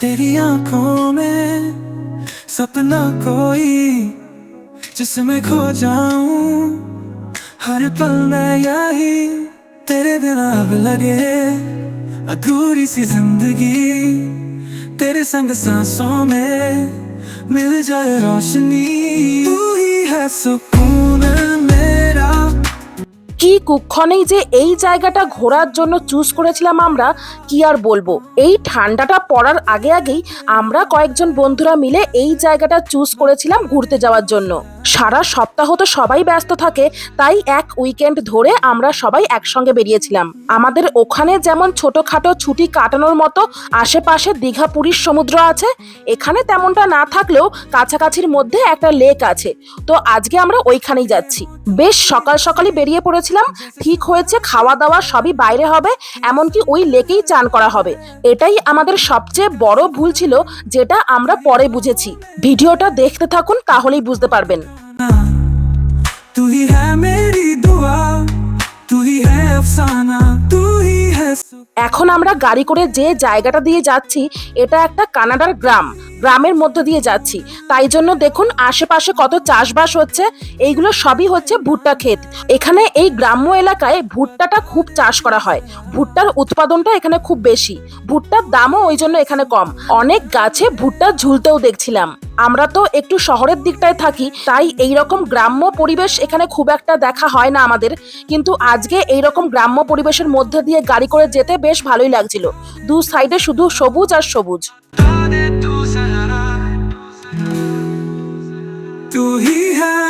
तेरी आँखों में सपना कोई जिसमें खो जाऊँ। हर पल मैं यही तेरे बिना अब लगे। अधूरी सी ज़िंदगी तेरे संग सांसों में मिल जाए रोशनी। तू ही है सुकून। কি কুক্ষণেই যে এই জায়গাটা ঘোরার জন্য চুজ করেছিলাম আমরা, কি আর বলব? এই ঠান্ডাটা পড়ার আগে আগেই আমরা কয়েকজন বন্ধুরা মিলে এই জায়গাটা চুজ করেছিলাম ঘুরতে যাওয়ার জন্য। সারা সপ্তাহ তো সবাই ব্যস্ত থাকে, তাই এক উইকেন্ড ধরে আমরা সবাই একসঙ্গে বেরিয়েছিলাম। আমাদের ওখানে যেমন ছোটখাটো ছুটি কাটানোর মতো আশেপাশে দীঘা পুরীর সমুদ্র আছে, এখানে তেমনটা না থাকলেও কাছাকাছির মধ্যে একটা লেক আছে। তো আজকে আমরা ওইখানেই যাচ্ছি। বেশ সকাল সকালই বেরিয়ে পড়েছিলাম, ঠিক হয়েছে খাওয়া দাওয়া সবই বাইরে হবে, এমনকি ওই লেকেই চান করা হবে। এটাই আমাদের সবচেয়ে বড় ভুল ছিল, যেটা আমরা পরে বুঝেছি। ভিডিওটা দেখতে থাকুন, তাহলেই বুঝতে পারবেন। तू ही है मेरी दुआ तू ही है अफसाना तू ही है सुकून এখন আমরা গাড়ি করে যে জায়গাটা দিয়ে যাচ্ছি এটা একটা কানাডার গ্রাম গ্রামের মধ্যে দিয়ে যাচ্ছি তাই জন্য দেখুন আশেপাশে কত চাষবাস হচ্ছে এইগুলো সবই হচ্ছে ভুট্টা ক্ষেত এখানে এই গ্রাম্য এলাকায় ভুট্টাটা খুব চাষ করা হয় ভুট্টার উৎপাদনটা এখানে খুব বেশি ভুট্টার দামও ওই জন্য এখানে কম অনেক গাছে ভুট্টা ঝুলতেও দেখছিলাম আমরা তো একটু শহরের দিকটায় থাকি তাই এই রকম গ্রাম্য পরিবেশ এখানে খুব একটা দেখা হয় না আমাদের কিন্তু আজকে এই রকম গ্রাম্য পরিবেশের মধ্যে দিয়ে গাড়ি করে যেতে বেশ ভালোই লাগছিল দু সাইডে শুধু সবুজ আর সবুজ दे तू सहारा तू ही है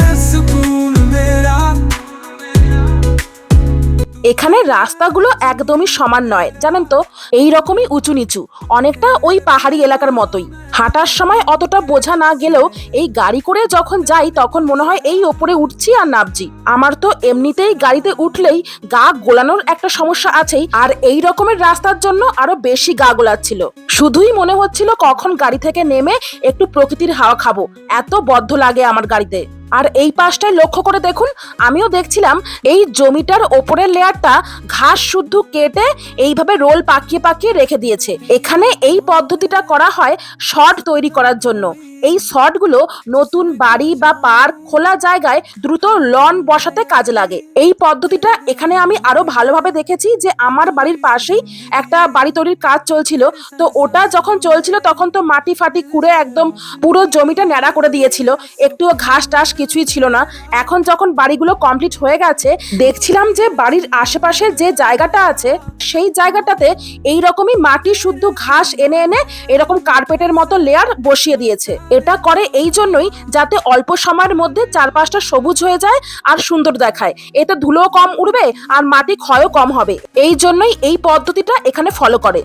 এখানে রাস্তাগুলো একদমই সমান নয়, জানেন তো? এই রকমই উঁচু নিচু, অনেকটা ওই পাহাড়ি এলাকার মতোই। হাঁটার সময় অতটা বোঝা না গেলেও এই গাড়ি করে যখন যাই, তখন মনে হয় এই ওপরে উঠছি আর নামছি। আমার তো এমনিতেই গাড়িতে উঠলেই গা গোলানোর একটা সমস্যা আছেই, আর এই রকমের রাস্তার জন্য আরও বেশি গা গোলাচ্ছিল। শুধুই মনে হচ্ছিল কখন গাড়ি থেকে নেমে একটু প্রকৃতির হাওয়া খাব। এত বদ্ধ লাগে আমার গাড়িতে। আর এই পাশটায় লক্ষ্য করে দেখুন, আমিও দেখছিলাম এই জমিটার ওপরের লেয়ারটা ঘাস শুদ্ধ কেটে এইভাবে রোল পাকিয়ে পাকিয়ে রেখে দিয়েছে। এখানে এই পদ্ধতিটা করা হয় শর্ট তৈরি করার জন্য। এই শর্টগুলো নতুন বাড়ি বা পার্ক খোলা জায়গায় দ্রুত লন বসাতে কাজে লাগে। এই পদ্ধতিটা এখানে আমি আরও ভালোভাবে দেখেছি যে আমার বাড়ির পাশেই একটা বাড়ি তৈরির কাজ চলছিল। তো ওটা যখন চলছিল তখন তো মাটি ফাটি খুঁড়ে একদম পুরো জমিটা ন্যাড়া করে দিয়েছিল। একটুও ঘাস টাস কিছুই ছিল না। এখন যখন বাড়িগুলো কমপ্লিট হয়ে গেছে, দেখছিলাম যে বাড়ির আশেপাশে যে জায়গাটা আছে, সেই জায়গাটাতে এই রকমই মাটি শুদ্ধ ঘাস এনে এনে এরকম কার্পেটের মতো লেয়ার বসিয়ে দিয়েছে। এটা করে এই জন্যই যাতে অল্প সময়ের মধ্যে চারপাশটা সবুজ হয়ে যায় আর সুন্দর দেখায়। এতে ধুলো কম উড়বে আর মাটি ক্ষয়ও কম হবে। এই জন্যই এই পদ্ধতিটা এখানে ফলো করে।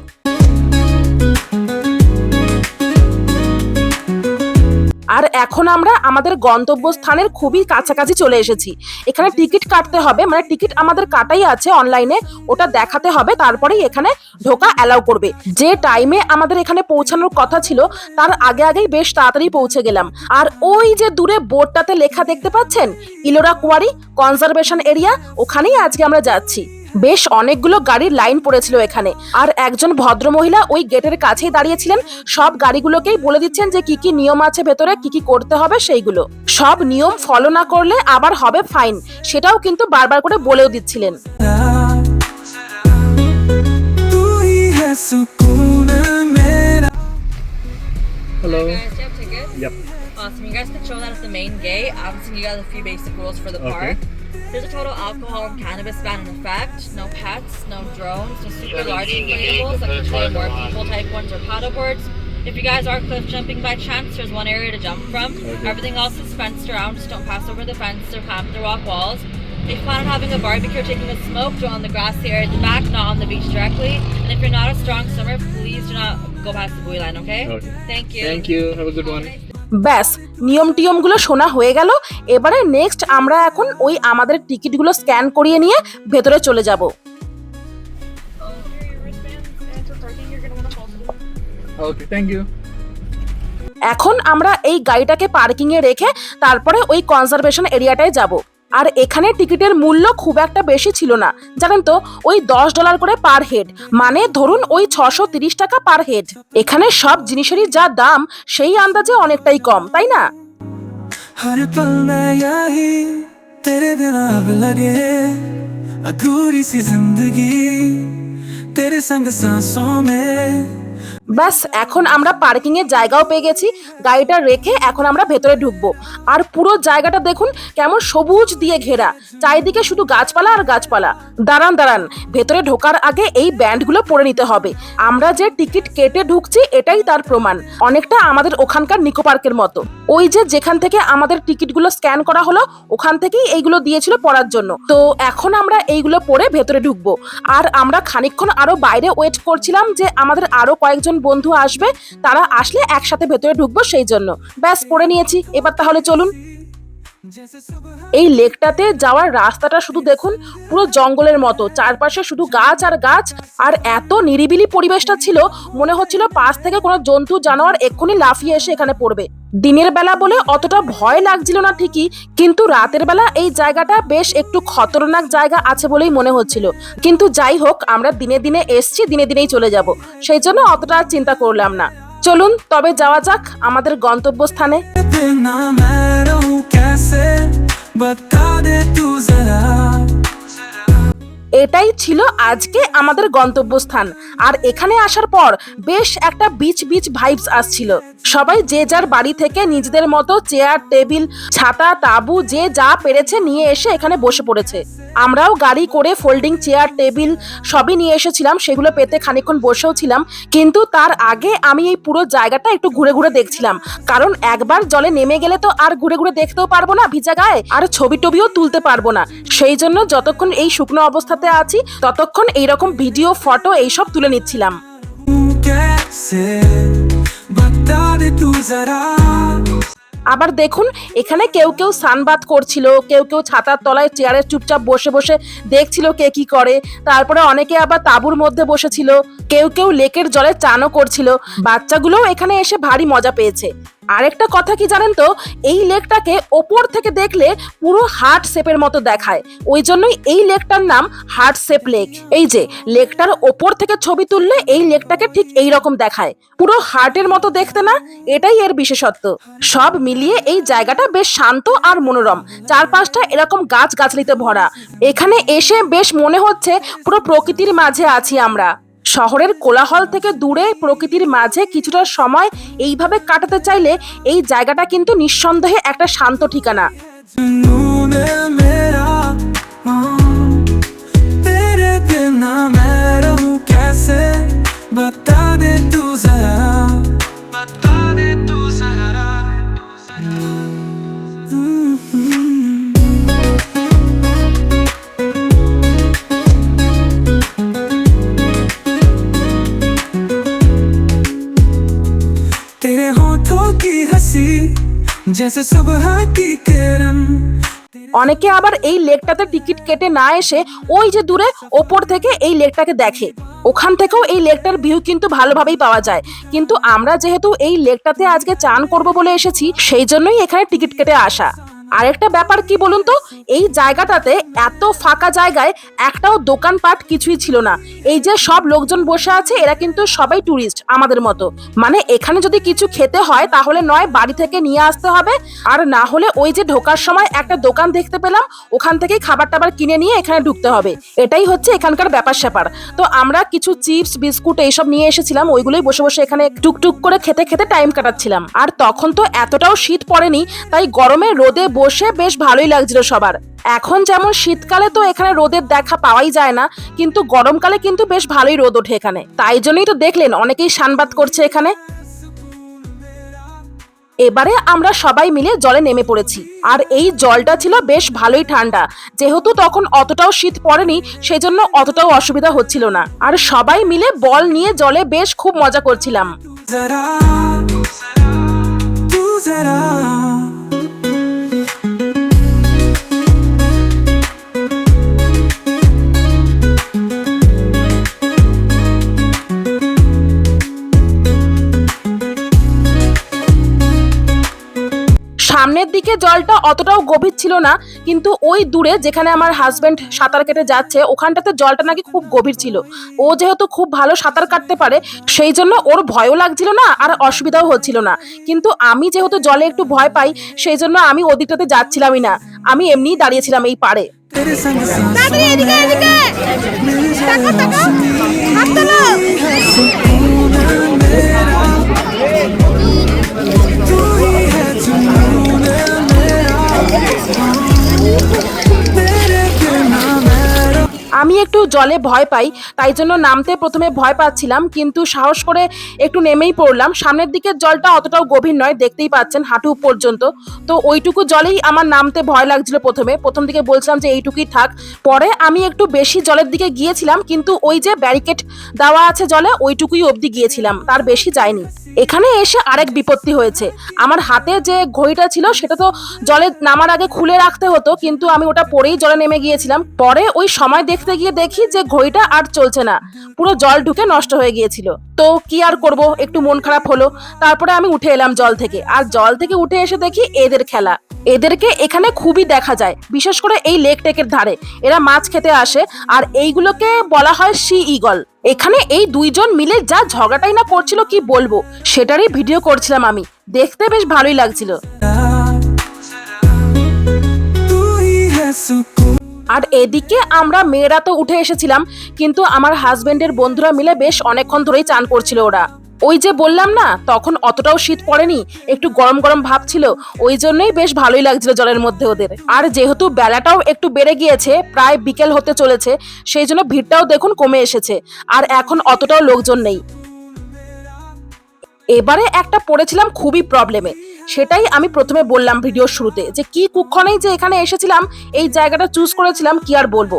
আর এখন আমরা আমাদের গন্তব্যস্থানের খুবই কাছাকাছি চলে এসেছি। এখানে টিকিট কাটতে হবে মানে টিকিট আমাদের কাটাই আছে অনলাইনে, ওটা দেখাতে হবে, তারপরেই এখানে ঢোকা অ্যালাউ করবে। যে টাইমে আমাদের এখানে পৌঁছানোর কথা ছিল, তার আগে আগেই বেশ তাড়াতাড়ি পৌঁছে গেলাম। আর ওই যে দূরে বোর্ডটাতে লেখা দেখতে পাচ্ছেন ইলোরা কুয়ারি কনজারভেশন এরিয়া ওখানেই আজকে আমরা যাচ্ছি। বেশ অনেকগুলো গাড়ির লাইন পড়েছিল এখানে আর একজন ভদ্রমহিলা ওই গেটের কাছেই দাঁড়িয়েছিলেন সব গাড়িগুলোকেই বলে দিচ্ছেন যে কি কি নিয়ম আছে ভেতরে কি কি করতে হবে সেইগুলো সব নিয়ম ফলো না করলে আবার হবে ফাইন সেটাও কিন্তু বারবার করে বলেও দিচ্ছিলেন Hello. Yep. Uh, awesome. You guys can show that at the main gate. I'm um, you guys a few basic rules for the okay. park. There's a total alcohol and cannabis ban in effect. No pets, no drones, no super large inflatables that control more people type ones or paddleboards. If you guys are cliff jumping by chance, there's one area to jump from. Okay. Everything else is fenced around. Just don't pass over the fence or climb the rock walls. If you plan on having a barbecue or taking a smoke, do it on the grassy area at the back, not on the beach directly. And if you're not a strong swimmer, please do not go past the buoy line, okay? Okay. Thank you. Thank you. Have a good one. ব্যাস নিয়ম টিয়মগুলো শোনা হয়ে গেল এবারে next আমরা এখন ওই আমাদের টিকিটগুলো স্ক্যান করিয়ে নিয়ে ভেতরে চলে যাব. Thank you. এখন আমরা এই গাড়িটাকে পার্কিংয়ে রেখে তারপরে ওই কনজারভেশন এরিয়াটায় যাব আর এখানে টিকিটের মূল্য খুব একটা বেশি ছিল না জানেন তো ওই দশ ডলার করে পার হেড মানে ধরুন ওই ছশো তিরিশ টাকা পার হেড এখানে সব জিনিসেরই যা দাম সেই আন্দাজে অনেকটাই কম তাই না हर पल में यही तेरे बिना अब लगे अधूरी सी जिंदगी तेरे संग सांसों में ব্যাস, এখন আমরা পার্কিং এর জায়গাও পেয়ে গেছি। গাড়িটা রেখে এখন আমরা ভেতরে ঢুকবো। আর পুরো জায়গাটা দেখুন, কেমন সবুজ দিয়ে ঘেরা। চারিদিকে শুধু গাছপালা আর গাছপালা। দাঁড়ান দাঁড়ান, ভেতরে ঢোকার আগে এই ব্যান্ডগুলো পরে নিতে হবে। আমরা যে টিকিট কেটে ঢুকছি, এটাই তার প্রমাণ। অনেকটা আমাদের ওখানকার নিকো পার্কের মতো। ওই যে যেখান থেকে আমাদের টিকিটগুলো স্ক্যান করা হলো, ওখান থেকেই এইগুলো দিয়েছিল পড়ার জন্য। তো এখন আমরা এইগুলো পরে ভেতরে ঢুকবো। আর আমরা খানিক্ষণ আরও বাইরে ওয়েট করছিলাম যে আমাদের আরও কয়েকজন বন্ধু আসবে, তারা আসলে একসাথে ভেতরে ঢুকবো সেই জন্য। ব্যাস, পড়ে নিয়েছি। এবার তাহলে চলুন। এই লেকটাতে যাওয়ার রাস্তাটা শুধু দেখুন, পুরো জঙ্গলের মতো। চারপাশে শুধু গাছ আর গাছ, আর এত নিরিবিলি পরিবেশটা ছিল, মনে হচ্ছিল পাশ থেকে কোনো জন্তু জানোয়ার এক্ষুনি লাফিয়ে এসে এখানে পড়বে। দিনের বেলা বলে অতটা ভয় লাগছিল না ঠিকই কিন্তু রাতের বেলা এই জায়গাটা বেশ একটু খতরনাক জায়গা আছে বলেই মনে হচ্ছিল কিন্তু যাই হোক আমরা দিনে দিনে এসছি দিনে দিনেই চলে যাব সেই জন্য অতটা আর চিন্তা করলাম না চলুন তবে যাওয়া যাক আমাদের গন্তব্যস্থানে बिना मैं रहूं कैसे बता दे तू जरा এটাই ছিল আজকে আমাদের গন্তব্যস্থান। আর এখানে আসার পর বেশ একটা বিচ বিচ ভাইবস আসছিল। সবাই যে যার বাড়ি থেকে নিজেদের মতো চেয়ার টেবিল ছাতা, তাবু, যে যা পেরেছে নিয়ে এসে এখানে বসে পড়েছে। আমরাও গাড়ি করে ফোল্ডিং চেয়ার টেবিল সবই নিয়ে এসেছিলাম, সেগুলো পেতে খানিকক্ষণ বসেও ছিলাম। কিন্তু তার আগে আমি এই পুরো জায়গাটা একটু ঘুরে ঘুরে দেখছিলাম। কারণ একবার জলে নেমে গেলে তো আর ঘুরে ঘুরে দেখতেও পারব না ভিজা গায়ে, আর ছবি টবিও তুলতে পারব না। সেই জন্য যতক্ষণ এই শুকনো অবস্থাতে সাথে আছি, ততক্ষণ এইরকম ভিডিও, ফটো এইসব তুলে নিচ্ছিলাম। আবার দেখুন, এখানে কেউ কেউ সানবাত করছিল, কেউ কেউ ছাতার তলায় চেয়ারে চুপচাপ বসে বসে দেখছিল কে কি করে। তারপরে অনেকে আবার তাঁবুর মধ্যে বসেছিল, কেউ কেউ লেকের জলে চানও করছিল। বাচ্চাগুলোও এখানে এসে ভারী মজা পেয়েছে। আরেকটা কথা কি জানেন তো? এই লেকটাকে ওপর থেকে দেখলে পুরো হার্ট শেপের মতো দেখায়। ওই জন্যই এই লেকটার নাম হার্ট শেপ লেক। এই যে, লেকটার ওপর থেকে ছবি তুললে এই লেকটাকে ঠিক এই রকম দেখায়। পুরো হার্টের মতো দেখতে না? এটাই এর বিশেষত্ব। সব মিলিয়ে এই জায়গাটা বেশ শান্ত আর মনোরম। চারপাশটা এরকম গাছ গাছলিতে ভরা। এখানে এসে বেশ মনে হচ্ছে পুরো প্রকৃতির মাঝে আছি আমরা। শহরের কোলাহল থেকে দূরে প্রকৃতির মাঝে কিছুটা সময় এইভাবে কাটাতে চাইলে এই জায়গাটা কিন্তু নিঃসন্দেহে একটা শান্ত ঠিকানা। तेरे होठों की हंसी जैसे सुबह की किरण অনেকে আবার এই লেকটাতে টিকিট কেটে না এসে ওই যে দূরে ওপর থেকে এই লেকটাকে দেখে ওখান থেকেও এই লেকটার ভিউ কিন্তু ভালোভাবেই পাওয়া যায় কিন্তু আমরা যেহেতু এই লেকটাতে আজকে চান করব বলে এসেছি সেই জন্যই এখানে টিকিট কেটে আসা আরেকটা ব্যাপার কি বলুন তো? এই জায়গাটাতে এত ফাঁকা জায়গায় একটাও দোকানপাট কিছুই ছিল না। এই যে সব লোকজন বসে আছে, এরা কিন্তু সবাই ট্যুরিস্ট আমাদের মতো। মানে এখানে যদি কিছু খেতে হয়, তাহলে নয়, বাড়ি থেকে নিয়ে আসতে হবে। আর না হলে ওই যে ঢোকার সময় একটা দোকান দেখতে পেলাম, ওখান থেকেই খাবার টাবার কিনে নিয়ে এখানে ঢুকতে হবে। এটাই হচ্ছে এখানকার ব্যাপার স্যাপার। তো আমরা কিছু চিপস, বিস্কুট এইসব নিয়ে এসেছিলাম, ওইগুলোই বসে বসে এখানে টুকটুক করে খেতে খেতে টাইম কাটাচ্ছিলাম। আর তখন তো এতটাও শীত পড়েনি, তাই গরমে রোদে বসে বেশ ভালোই লাগছিল সবার। এখন যেমন শীতকালে তো এখানে রোদের দেখা পাওয়াই যায় না, কিন্তু গরমকালে কিন্তু বেশ ভালোই রোদ ওঠে এখানে। তাই জন্যই তো দেখলেন অনেকেই সানবাদ করছে এখানে। এবারে আমরা সবাই মিলে জলে নেমে পড়েছি। আর এই জলটা ছিল বেশ ভালোই ঠান্ডা। যেহেতু তখন অতটাও শীত পড়েনি, সেজন্য অতটাও অসুবিধা হচ্ছিল না। আর সবাই মিলে বল নিয়ে জলে বেশ খুব মজা করছিলাম। জলটা অতটাও গভীর ছিল না কিন্তু ওই দূরে যেখানে আমার হাজব্যান্ড সাঁতার কেটে যাচ্ছে ওখানটাতে জলটা নাকি খুব গভীর ছিল। ও যেহেতু খুব ভালো সাঁতার কাটতে পারে সেই জন্য ওর ভয়ও লাগছিল না আর অসুবিধাও হচ্ছিল না। কিন্তু আমি যেহেতু জলে একটু ভয় পাই সেই জন্য আমি ওদিকটাতে যাচ্ছিলামই না। আমি এমনিই দাঁড়িয়েছিলাম এই পাড়ে। तेरे Thank you. আমি একটু জলে ভয় পাই, তাই জন্য নামতে প্রথমে ভয় পাচ্ছিলাম, কিন্তু সাহস করে একটু নেমেই পড়লাম। সামনের দিকের জলটা অতটাও গভীর নয়, দেখতেই পাচ্ছেন হাঁটু পর্যন্ত। তো ওইটুকু জলেই আমার নামতে ভয় লাগছিল প্রথমে। প্রথম দিকে বলছিলাম যে এইটুকুই থাক। পরে আমি একটু বেশি জলের দিকে গিয়েছিলাম, কিন্তু ওই যে ব্যারিকেড দেওয়া আছে জলে, ওইটুকুই অবধি গিয়েছিলাম। তার বেশি যায়নি। এখানে এসে আরেক বিপত্তি হয়েছে। আমার হাতে যে ঘড়িটা ছিল, সেটা তো জলে নামার আগে খুলে রাখতে হতো, কিন্তু আমি ওটা পরেই জলে নেমে গিয়েছিলাম। পরে ওই সময় দেখতে গিয়ে দেখি যে ঘড়িটা আর চলছে না। পুরো জল ঢুকে নষ্ট হয়ে গিয়েছিল। তো কি আর করব? একটু মন খারাপ হলো। তারপরে আমি উঠে এলাম জল থেকে। আর জল থেকে উঠে এসে দেখি এদের খেলা। এদেরকে এখানে খুবই দেখা যায়। বিশেষ করে এই লেক টেকের ধারে। এরা মাছ খেতে আসে। আর এইগুলোকে বলা হয় সি ইগল। এখানে এই দুইজন মিলে যা ঝগড়াটাই না করছিল কি বলব, সেটারই ভিডিও করছিলাম আমি। দেখতে বেশ ভালোই লাগছিল। আর এদিকে আমরা মেয়েরা তো উঠে এসেছিলাম, কিন্তু আমার হাজবেন্ডের বন্ধুরা মিলে বেশ অনেকক্ষণ ধরেই চান করছিল ওরা। ওই যে বললাম না, তখন অতটাও শীত পড়েনি, একটু গরম গরম ভাব ছিল, ওই জন্যই বেশ ভালোই লাগছিল জলের মধ্যে ওদের। আর যেহেতু বেলাটাও একটু বেড়ে গিয়েছে, প্রায় বিকেল হতে চলেছে, সেই জন্য ভিড়টাও দেখুন কমে এসেছে, আর এখন অতটাও লোকজন নেই। এবারে একটা পড়েছিলাম খুবই প্রবলেমে সেটাই আমি প্রথমে বললাম ভিডিওর শুরুতে যে কি কুক্ষণেই যে এখানে এসেছিলাম, এই জায়গাটা চুজ করেছিলাম, কি আর বলব?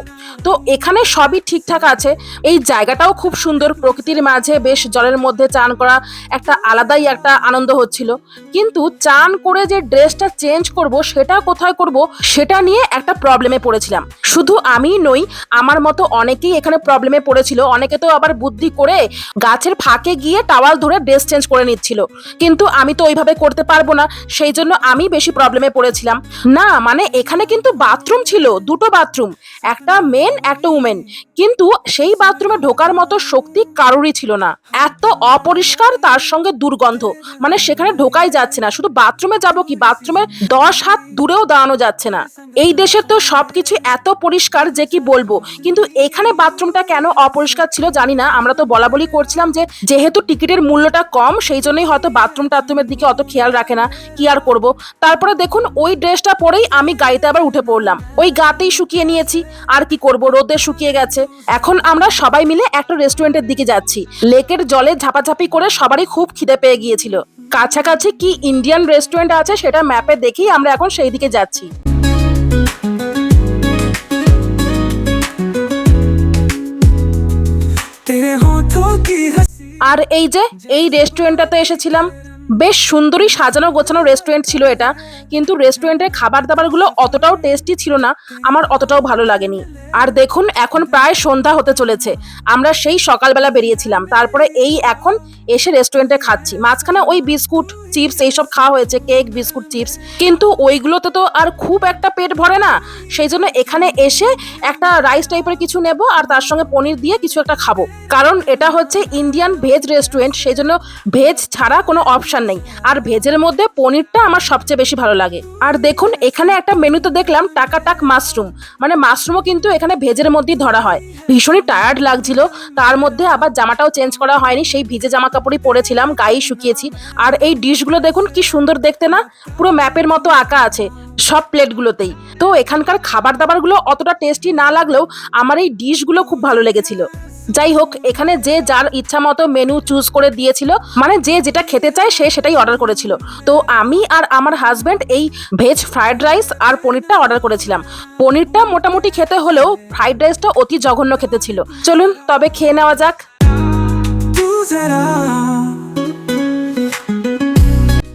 তো এখানে সবই ঠিকঠাক আছে। এই জায়গাটাও খুব সুন্দর, প্রকৃতির মাঝে বেশ জলের মধ্যে চান করা একটা আলাদাই একটা আনন্দ হচ্ছিল। কিন্তু চান করে যে ড্রেসটা চেঞ্জ করব, সেটা কোথায় করব, সেটা নিয়ে একটা প্রবলেমে পড়েছিলাম। শুধু আমি নই, আমার মতো অনেকেই এখানে প্রবলেমে পড়েছিল। অনেকে তো আবার বুদ্ধি করে গাছের ফাঁকে গিয়ে টাওয়াল ধরে ড্রেস চেঞ্জ করে নিচ্ছিল। কিন্তু আমি তো ওইভাবে করতে পারব না, সেই জন্য আমি বেশি প্রবলেমে পড়েছিলাম। না মানে এখানে কিন্তু বাথরুম ছিল, দুটো বাথরুম একটা মেন একটা উমেন কিন্তু সেই বাথরুমে ঢোকার মতো শক্তি কারোরই ছিল না। এত অপরিষ্কার, তার সঙ্গে দুর্গন্ধ। মানে সেখানে ঢোকাই যাচ্ছে না, শুধু বাথরুমে যাব কি? বাথরুমে দশ হাত দূরেও দাঁড়ানো যাচ্ছে না। এই দেশে তো সবকিছু এত পরিষ্কার যে কি বলব? কিন্তু এখানে বাথরুমটা কেন অপরিষ্কার ছিল জানি না। আমরা তো বলা বলি করছিলাম যে, যেহেতু টিকিটের মূল্যটা কম, সেই জন্যই হয়তো বাথরুম টাথরুমের দিকে অত খেয়াল রাখে না। কি আর করব? তারপরে দেখুন ওই ড্রেসটা পরেই আমি গাড়িতে আবার উঠে পড়লাম। ওই গাতেই শুকিয়ে নিয়েছি। আর কি করব? রোদে শুকিয়ে গেছে। এখন আমরা সবাই মিলে একটা রেস্টুরেন্টের দিকে যাচ্ছি। লেকের জলে ঝাপাঝাপি করে সবারই খুব খিদে পেয়ে গিয়েছিল। কাছাকাছি কি ইন্ডিয়ান রেস্টুরেন্ট আছে সেটা ম্যাপে দেখেই আমরা এখন সেই দিকে যাচ্ছি। আর এই যে এই রেস্টুরেন্টটাতে এসেছিলাম। বেশ সুন্দরই সাজানো গোছানো রেস্টুরেন্ট ছিল এটা। কিন্তু রেস্টুরেন্টের খাবার দাবারগুলো অতটাও টেস্টি ছিল না, আমার অতটাও ভালো লাগেনি। আর দেখুন, এখন প্রায় সন্ধ্যা হতে চলেছে। আমরা সেই সকালবেলা বেরিয়েছিলাম। তারপরে এই এখন এসে রেস্টুরেন্টে খাচ্ছি। মাঝখানে ওই বিস্কুট চিপস, এইসব খাওয়া হয়েছে, কেক, বিস্কুট, চিপস। কিন্তু ওইগুলোতে তো আর খুব একটা পেট ভরে না। সেই জন্য এখানে এসে একটা রাইস টাইপের কিছু নেব আর তার সঙ্গে পনির দিয়ে কিছু একটা খাব। কারণ এটা হচ্ছে ইন্ডিয়ান ভেজ রেস্টুরেন্ট সেই জন্য ভেজ ছাড়া কোনো অপশান নেই। আর ভেজের মধ্যে পনিরটা আমার সবচেয়ে বেশি ভালো লাগে। আর দেখুন, এখানে একটা মেনুতে দেখলাম টাকা টাক মাশরুম। মানে মাশরুমও কিন্তু এখানে ভেজের মধ্যেই ধরা হয়। ভীষণই টায়ার্ড লাগছিল। তার মধ্যে আবার জামাটাও চেঞ্জ করা হয়নি। সেই ভিজে জামা কাপড়ই পরেছিলাম গায়ে শুকিয়েছি। আর এই ডিশগুলো দেখুন, কি সুন্দর দেখতে না? পুরো ম্যাপের মতো আঁকা আছে সব প্লেটগুলোতেই। তো এখানকার খাবার দাবারগুলো অতটা টেস্টি না লাগলেও আমার এই ডিশগুলো খুব ভালো লেগেছিল। যাই হোক, এখানে যে যার ইচ্ছা মতো মেনু চুজ করে দিয়েছিল মানে যে যেটা খেতে চায় সে সেটাই অর্ডার করেছিল। তো আমি আর আমার হাজব্যান্ড এই ভেজ ফ্রায়েড রাইস আর পনিরটা অর্ডার করেছিলাম। পনিরটা মোটামুটি খেতে হলেও ফ্রায়েড রাইসটা অতি জঘন্য খেতে ছিল। চলুন, তবে খেয়ে নেওয়া যাক।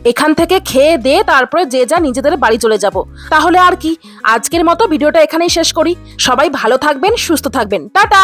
এখান থেকে খেয়ে দিয়ে তারপরে যে যা নিজেদের বাড়ি চলে যাব। তাহলে আর কি? আজকের মতো ভিডিওটা এখানেই শেষ করি। সবাই ভালো থাকবেন, সুস্থ থাকবেন। টাটা!